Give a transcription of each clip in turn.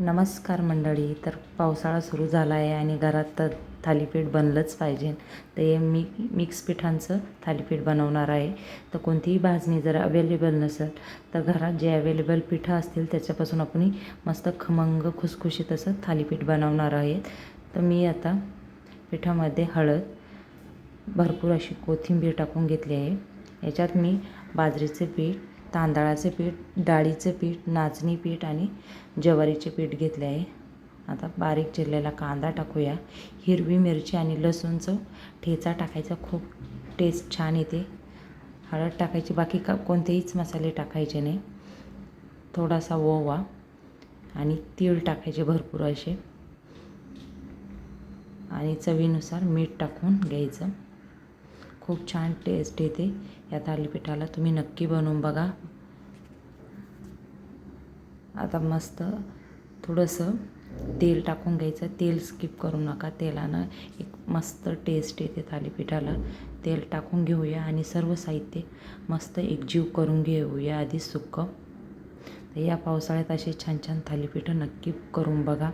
नमस्कार मंडळी तर पावसाळा सुरू झाला आहे आणि घरात तर थालीपीठ बनलंच पाहिजे. तर हे मी मिक्स पिठांचं थालीपीठ बनवणार आहे. तर कोणतीही भाजणी जर अवेलेबल नसेल तर घरात जे अवेलेबल पिठं असतील त्याच्यापासून आपण मस्त खमंग खुसखुशीत असं थालीपीठ बनवणार आहे तर मी आता पिठामध्ये हळद भरपूर अशी कोथिंबीर टाकून घेतली आहे. याच्यात मी बाजरीचे पीठ तांदळाचे पीठ डाळीचे पीठ नाचणी पीठ आणि ज्वारीचे पीठ घेतले आहे. आता बारीक चिरलेला कांदा टाकूया. हिरवी मिरची आणि लसूणचं ठेचा टाकायचा. खूप टेस्ट छान येते. हळद टाकायची. बाकी का कोणतेहीच मसाले टाकायचे नाही. थोडासा ओवा आणि तीळ टाकायचे भरपूर असे. आणि चवीनुसार मीठ टाकून घ्यायचं. खूप छान टेस्ट येते या थालीपीठाला. तुम्ही नक्की बनवून बघा. आता मस्त थोडंसं तेल टाकून घ्यायचं. तेल स्किप करू नका. तेलानं एक मस्त टेस्ट येते थालीपीठाला. तेल टाकून घेऊया आणि सर्व साहित्य मस्त एकजीव करून घेऊया आधी सुक्कं. तर या पावसाळ्यात असे छान छान थालीपीठं नक्की करून बघा.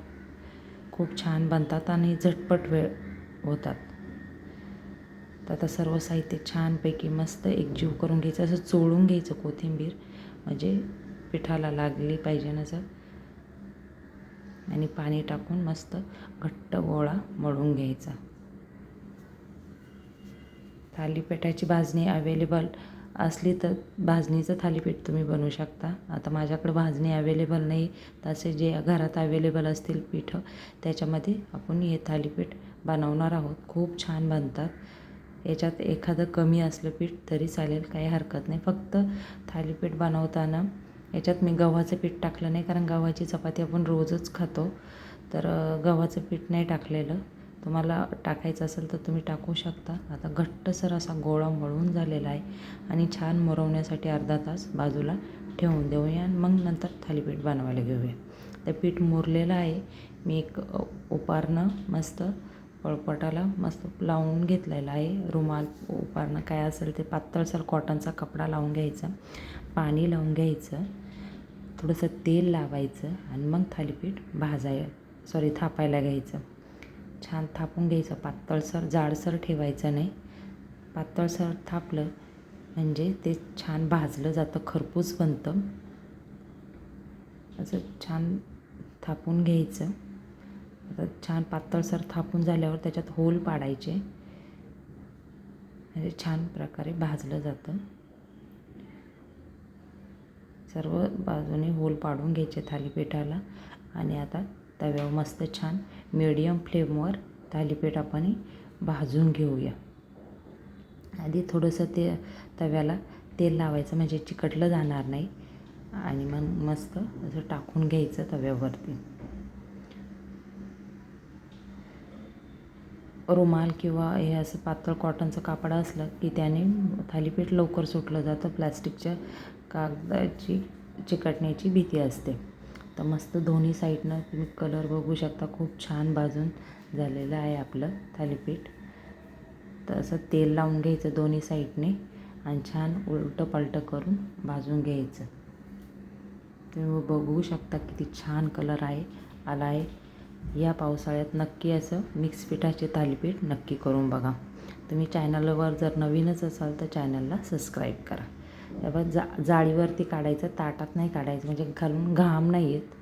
खूप छान बनतात आणि झटपट वेळ होतात. तर आता सर्व साहित्य छानपैकी मस्त एकजीव करून घ्यायचं असं चोळून घ्यायचं कोथिंबीर. म्हणजे पिठाला लागली पाहिजे नसं आणि पाणी टाकून मस्त घट्ट गोळा मळून घ्यायचा. थालीपीठाची भाजणी अवेलेबल असली तर भाजणीचं थालीपीठ तुम्ही बनवू शकता. आता माझ्याकडं भाजणी अवेलेबल नाही तसे जे घरात अवेलेबल असतील पिठं त्याच्यामध्ये आपण हे थालीपीठ बनवणार आहोत. खूप छान बनतात. याच्यात एखादं कमी असलं पीठ तरी चालेल काही हरकत नाही. फक्त थालीपीठ बनवताना याच्यात मी गव्हाचं पीठ टाकलं नाही कारण गव्हाची चपाती आपण रोजच खातो. तर गव्हाचं पीठ नाही टाकलेलं. तुम्हाला टाकायचं असेल तर तुम्ही टाकू शकता. आता घट्टसर असा गोळा मळून झालेला आहे आणि छान मुरवण्यासाठी अर्धा तास बाजूला ठेवून देऊया आणि मग नंतर थालीपीठ बनवायला घेऊया. ते पीठ मुरलेलं आहे. मी एक उपारणं मस्त पळपटाला मस्त लावून घेतलेलं आहे. रुमाल उपारणं काय असेल ते पातळसर कॉटनचा कपडा लावून घ्यायचा पाणी लावून घ्यायचं थोडंसं तेल लावायचं आणि मग थालीपीठ भाजाय सॉरी थापायला घ्यायचं. छान थापून घ्यायचं. पातळसर जाडसर ठेवायचं नाही. पातळसर थापलं म्हणजे ते छान भाजलं जातं खरपूस बनतं. असं छान थापून घ्यायचं. आता छान पातळसर थापून झाल्यावर त्याच्यात होल पाडायचे. म्हणजे छान प्रकारे भाजलं जातं. सर्व बाजूने होल पाडून घ्यायचे थालीपीठाला. आणि आता तव्यावर मस्त छान मिडियम फ्लेमवर थालीपीठ आपण भाजून घेऊया. आधी थोडंसं ते तव्याला तेल लावायचं म्हणजे चिकटलं जाणार नाही. आणि मग मस्त असं टाकून घ्यायचं तव्यावरती. रुमाल किंवा हे असं पातळ कॉटनचं कापड असलं की त्याने थालीपीठ लवकर सुटलं जातं. प्लॅस्टिकच्या कागदाची चिकटण्याची भीती असते. तर मस्त दोन्ही साईडनं तुम्ही कलर बघू शकता. खूप छान भाजून झालेलं आहे आपलं थालीपीठ. तर असं तेल लावून घ्यायचं दोन्ही साईडने आणि छान उलटं पलटं करून भाजून घ्यायचं. तुम्ही बघू शकता किती छान कलर आहे आला आहे या पावसाळ्यात नक्की असं मिक्स पिठाचे थालीपीठ नक्की करून बघा. तुम्ही चॅनलवर जर नवीनच असाल तर चॅनलला सबस्क्राईब करा. तेव्हा जा जाळीवरती काढायचं ताटात नाही काढायचं म्हणजे घालून घाम नाही येत.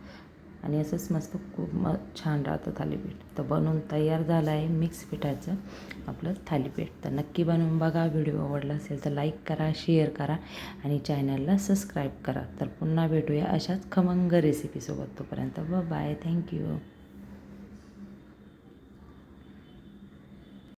आणि असंच मस्त खूप म छान राहतं थालीपीठ. तर बनवून तयार झालं आहे मिक्स पिठाचं आपलं थालीपीठ. तर नक्की बनवून बघा व्हिडिओ आवडला असेल तर लाईक करा शेअर करा आणि चॅनलला सबस्क्राईब करा. तर पुन्हा भेटूया अशाच खमंग रेसिपीसोबत तोपर्यंत. ब बाय थँक्यू